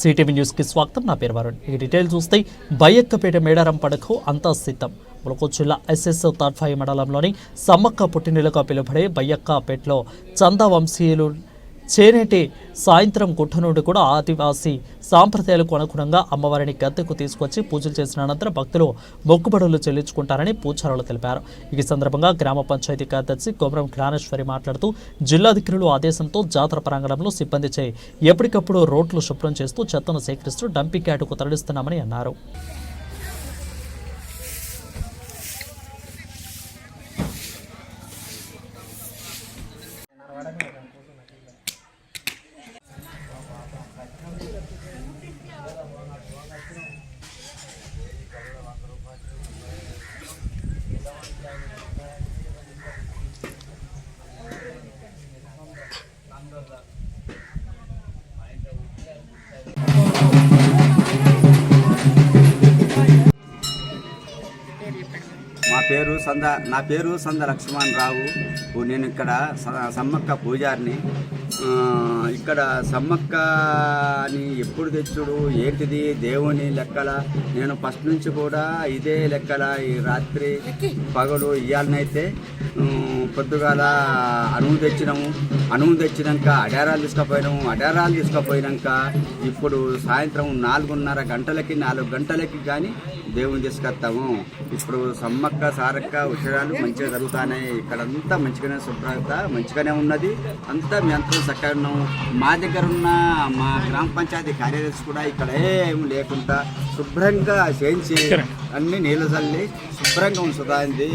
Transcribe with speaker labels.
Speaker 1: CTV న్యూస్కి స్వాగతం. నా పేరు వరుణ్. ఈ డీటెయిల్ చూస్తే బయ్యక్కపేట మేడారం పడకు అంతా సిద్ధం. ములకూరు జిల్లా ఎస్ఎస్ తాడ్ఫాయి మండలంలోని సమ్మక్క పుట్టినెలుగా పిలువబడే బయ్యక్కపేటలో చందా వంశీయులు చేనేటి సాయంత్రం గుట్ట నుండి కూడా ఆదివాసీ సాంప్రదాయాలకు అనుగుణంగా అమ్మవారిని గద్దెకు తీసుకొచ్చి పూజలు చేసిన అనంతరం భక్తులు మొక్కుబడులు చెల్లించుకుంటారని పూజారులు తెలిపారు. ఈ సందర్భంగా గ్రామ పంచాయతీ కార్యదర్శి కొమరం జ్ఞానేశ్వరి మాట్లాడుతూ జిల్లాధికారులు ఆదేశంతో జాతర ప్రాంగణంలో సిబ్బంది చేయి ఎప్పటికప్పుడు రోడ్లు శుభ్రం చేస్తూ చెత్తను సేకరిస్తూ డంపింగ్ యార్డుకు తరలిస్తున్నామని అన్నారు.
Speaker 2: పేరు సంద నా పేరు సంద లక్ష్మణ్ రావు. నేను ఇక్కడ సమ్మక్క పూజారిని. ఇక్కడ సమ్మక్కని ఎప్పుడు తెచ్చుడు? ఏంటిది? దేవుని లెక్కల. నేను ఫస్ట్ నుంచి కూడా ఇదే లెక్కల. ఈ రాత్రి పగలు ఇయ్యాలనైతే పొద్దుగాల అణువు తెచ్చినాము. అణువు తెచ్చినాక అడారాలు తీసుకుపోయినాము. అడారాలు తీసుకుపోయినాక ఇప్పుడు సాయంత్రం నాలుగున్నర గంటలకి నాలుగు గంటలకి కానీ దేవుని తీసుకొస్తాము. ఇప్పుడు సమ్మక్క సారక్క ఉషరాలు మంచిగా జరుగుతున్నాయి. ఇక్కడంతా మంచిగానే శుభ్రత మంచిగానే ఉన్నది. అంతా మీ అంతా చక్కగా ఉన్నాము. మా దగ్గర ఉన్న మా గ్రామ పంచాయతీ కార్యదర్శి కూడా ఇక్కడ ఏం లేకుండా శుభ్రంగా చేయించి అన్ని నీళ్ళు చల్లి శుభ్రంగా ఉంచుతుంది.